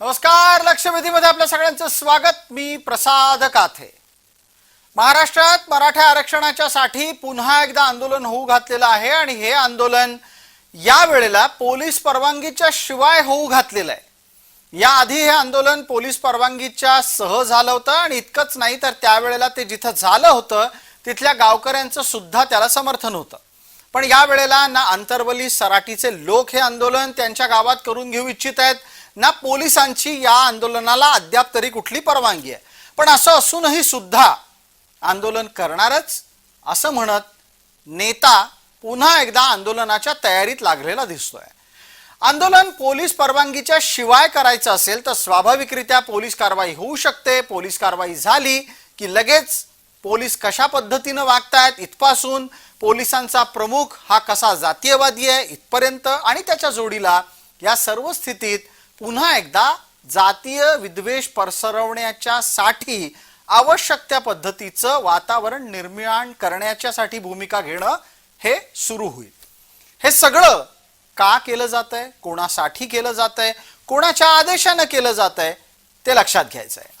नमस्कार लक्षवेधीमध्ये आपल्या सगळ्यांचं स्वागत. मी प्रसाद काथे. महाराष्ट्रात मराठा आरक्षणाच्या साठी पुन्हा एकदा आंदोलन होऊ घातलेलं आहे आणि हे आंदोलन या वेळेला पोलीस परवानगीच्या शिवाय होऊ घातलेलं आहे. याआधी हे आंदोलन पोलीस परवानगीच्या सह झालं होतं आणि इतकंच नाही तर त्यावेळेला ते जिथं झालं होतं तिथल्या गावकऱ्यांचं सुद्धा त्याला समर्थन होतं. पण या वेळेला ना आंतरवली सराटीचे लोक हे आंदोलन त्यांच्या गावात करून घेऊ इच्छित आहेत. ना पोलिसांची या आंदोलनाला अद्याप तरी कुठली परवानगी आहे. पण असं असूनही सुद्धा आंदोलन करणारच असं म्हणत नेता पुन्हा एकदा आंदोलनाच्या तयारीत लागलेला दिसतोय. आंदोलन पोलीस परवानगीच्या शिवाय करायचं असेल तर स्वाभाविकरित्या पोलीस कारवाई होऊ शकते. पोलीस कारवाई झाली की लगेच पोलीस कशा पद्धतीनं वागतायत इथपासून पोलिसांचा प्रमुख हा कसा जातीयवादी आहे इथपर्यंत आणि त्याच्या जोडीला या सर्व स्थितीत पुन्हा एकदा जातीय विद्वेष पसरवण्याच्या साठी आवश्यक त्या पद्धतीचं वातावरण निर्माण करण्याच्यासाठी भूमिका घेणं हे सुरू होईल. हे सगळं का केलं जात आहे कोणासाठी केलं जात आहे कोणाच्या आदेशानं केलं जात आहे ते लक्षात घ्यायचं आहे